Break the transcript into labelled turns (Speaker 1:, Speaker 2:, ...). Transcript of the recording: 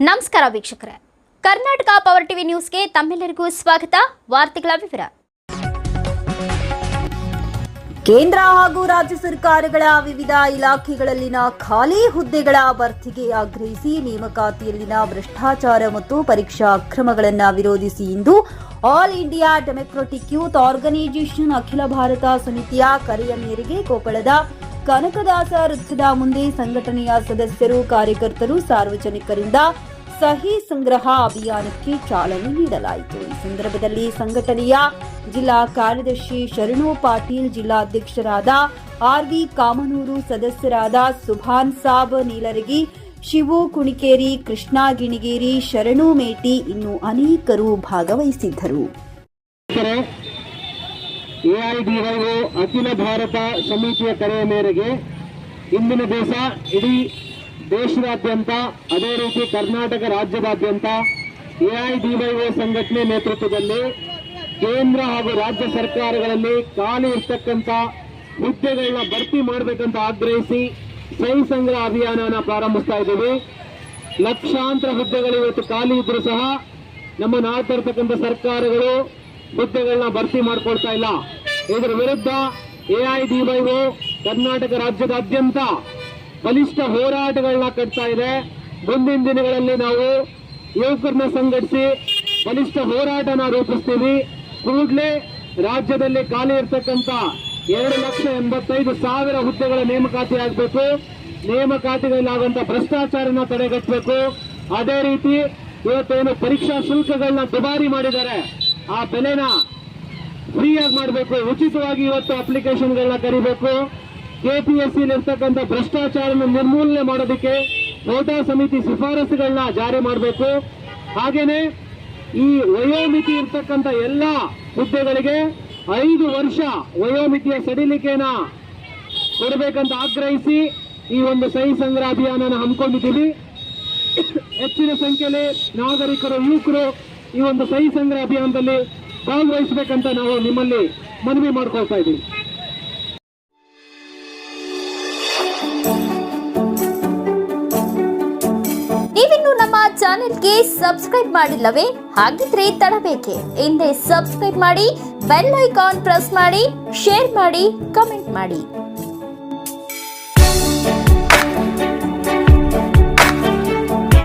Speaker 1: ನಮಸ್ಕಾರ ವೀಕ್ಷಕರೇ. Karnataka power TV ನ್ಯೂಸ್ಗೆ ತಮ್ಮೆಲ್ಲರಿಗೂ ಸ್ವಾಗತ. ವಾರ್ತೆಗಳ ವಿವರ.
Speaker 2: ಕೇಂದ್ರ ಹಾಗೂ ರಾಜ್ಯ ಸರ್ಕಾರಗಳ ವಿವಿಧ ಇಲಾಖೆಗಳಲ್ಲಿನ ಖಾಲಿ ಹುದ್ದೆಗಳ ಭರ್ತಿಗೆ ಆಗ್ರಹಿಸಿ ನೇಮಕಾತಿಯಲ್ಲಿನ ಭ್ರಷ್ಟಾಚಾರ ಮತ್ತು ಪರೀಕ್ಷಾ ಅಕ್ರಮಗಳನ್ನು ವಿರೋಧಿಸಿ ಇಂದು all India democratic youth organisation ಅಖಿಲ ಭಾರತ ಸಮಿತಿಯ ಕರೆಯ ಮೇರೆಗೆ ಕೊಪ್ಪಳದ ಕನಕದಾಸ ವೃತ್ತದ ಮುಂದೆ ಸಂಘಟನೆಯ ಸದಸ್ಯರು, ಕಾರ್ಯಕರ್ತರು ಸಾರ್ವಜನಿಕರಿಂದ ಸಹಿ ಸಂಗ್ರಹ ಅಭಿಯಾನಕ್ಕೆ ಚಾಲನೆ ನೀಡಲಾಯಿತು. ಈ ಸಂದರ್ಭದಲ್ಲಿ ಸಂಘಟನೆಯ ಜಿಲ್ಲಾ ಕಾರ್ಯದರ್ಶಿ ಶರಣು ಪಾಟೀಲ್, ಜಿಲ್ಲಾಧ್ಯಕ್ಷರಾದ ಆರ್ವಿ ಕಾಮನೂರು, ಸದಸ್ಯರಾದ ಸುಭಾನ್ ಸಾಬ್, ನೀಲರಗಿ, ಶಿವು ಕುಣಿಕೇರಿ, ಕೃಷ್ಣ ಗಿಣಿಗೇರಿ, ಶರಣು ಮೇಟಿ ಇನ್ನು ಅನೇಕರು ಭಾಗವಹಿಸಿದ್ದರು.
Speaker 3: ಎಐಡಿವೈಒ ಅಖಿಲ ಭಾರತ ಸಮಿತಿಯ ಕರೆಯ ಮೇರೆಗೆ ಇಂದಿನ ದಿವಸ ಇಡೀ ದೇಶದಾದ್ಯಂತ, ಅದೇ ರೀತಿ ಕರ್ನಾಟಕ ರಾಜ್ಯದಾದ್ಯಂತ ಎಐಡಿವೈಒ ಸಂಘಟನೆ ನೇತೃತ್ವದಲ್ಲಿ ಕೇಂದ್ರ ಹಾಗೂ ರಾಜ್ಯ ಸರ್ಕಾರಗಳಲ್ಲಿ ಖಾಲಿ ಇರ್ತಕ್ಕಂಥ ಹುದ್ದೆಗಳನ್ನ ಭರ್ತಿ ಮಾಡಬೇಕಂತ ಆಗ್ರಹಿಸಿ ಸ್ವಯಂ ಸಂಗ್ರಹ ಅಭಿಯಾನವನ್ನು ಪ್ರಾರಂಭಿಸ್ತಾ ಇದ್ದೀವಿ. ಲಕ್ಷಾಂತರ ಹುದ್ದೆಗಳು ಇವತ್ತು ಖಾಲಿ ಇದ್ರೂ ಸಹ ನಮ್ಮ ನಾಡ್ತಾ ಇರ್ತಕ್ಕಂಥ ಸರ್ಕಾರಗಳು ಹುದ್ದೆಗಳನ್ನ ಭರ್ತಿ ಮಾಡ್ಕೊಳ್ತಾ ಇಲ್ಲ. ಇದರ ವಿರುದ್ಧ ಎಐಡಿವೈಒ ಕರ್ನಾಟಕ ರಾಜ್ಯದಾದ್ಯಂತ ಬಲಿಷ್ಠ ಹೋರಾಟಗಳನ್ನ ಕಟ್ತಾ ಇದೆ. ಮುಂದಿನ ದಿನಗಳಲ್ಲಿ ನಾವು ಯುವಕರನ್ನ ಸಂಘಟಿಸಿ ಬಲಿಷ್ಠ ಹೋರಾಟನ ರೂಪಿಸ್ತೀವಿ. ಕೂಡಲೇ ರಾಜ್ಯದಲ್ಲಿ ಖಾಲಿ ಇರತಕ್ಕಂತ ಎರಡು ಲಕ್ಷ ಎಂಬತ್ತೈದು ಸಾವಿರ ಹುದ್ದೆಗಳ ನೇಮಕಾತಿ ಆಗಬೇಕು. ನೇಮಕಾತಿಗಳಲ್ಲಾಗುವಂತ ಭ್ರಷ್ಟಾಚಾರನ ತಡೆಗಟ್ಟಬೇಕು ಅದೇ ರೀತಿ ಇವತ್ತೇನು ಪರೀಕ್ಷಾ ಶುಲ್ಕಗಳನ್ನ ದುಬಾರಿ ಮಾಡಿದ್ದಾರೆ. ಆ ಬೆಲೆನ ಫ್ರೀಯಾಗಿ ಮಾಡಬೇಕು, ಉಚಿತವಾಗಿ ಇವತ್ತು ಅಪ್ಲಿಕೇಶನ್ಗಳನ್ನ ಕರಿಬೇಕು. ಕೆಪಿಎಸ್ಸಿ ಇರ್ತಕ್ಕಂಥ ಭ್ರಷ್ಟಾಚಾರನ ನಿರ್ಮೂಲನೆ ಮಾಡೋದಕ್ಕೆ ನೋಟಾ ಸಮಿತಿ ಶಿಫಾರಸುಗಳನ್ನ ಜಾರಿ ಮಾಡಬೇಕು. ಹಾಗೇನೆ ಈ ವಯೋಮಿತಿ ಇರ್ತಕ್ಕಂಥ ಎಲ್ಲ ಹುದ್ದೆಗಳಿಗೆ ಐದು ವರ್ಷ ವಯೋಮಿತಿಯ ಸಡಿಲಿಕೆನ ಕೊಡಬೇಕಂತ ಆಗ್ರಹಿಸಿ ಈ ಒಂದು ಸಹಿ ಸಂಗ್ರಹ ಅಭಿಯಾನನ ಹಮ್ಮಿಕೊಂಡಿದ್ದೀವಿ. ಹೆಚ್ಚಿನ ಸಂಖ್ಯೆಯಲ್ಲಿ ನಾಗರಿಕರು, ಯುವಕರು ಈ ಒಂದು ಸಹಿ ಸಂಗ್ರಹ ಅಭಿಯಾನದಲ್ಲಿ ಭಾಗವಹಿಸಬೇಕಂತ ನಾವು ನಿಮ್ಮಲ್ಲಿ ಮನವಿ ಮಾಡ್ಕೊಳ್ತಾ ಇದ್ದೀವಿ.
Speaker 1: ನೀವಿನ್ನು ನಮ್ಮ ಚಾನೆಲ್ಗೆ ಸಬ್ಸ್ಕ್ರೈಬ್ ಮಾಡಿಲ್ಲವೇ? ಹಾಗಿದ್ರೆ ತಡಬೇಕೆ. ಹಿಂದೆ ಸಬ್ಸ್ಕ್ರೈಬ್ ಮಾಡಿ, ಬೆಲ್ ಐಕಾನ್ ಪ್ರೆಸ್ ಮಾಡಿ, ಶೇರ್ ಮಾಡಿ, ಕಮೆಂಟ್ ಮಾಡಿ.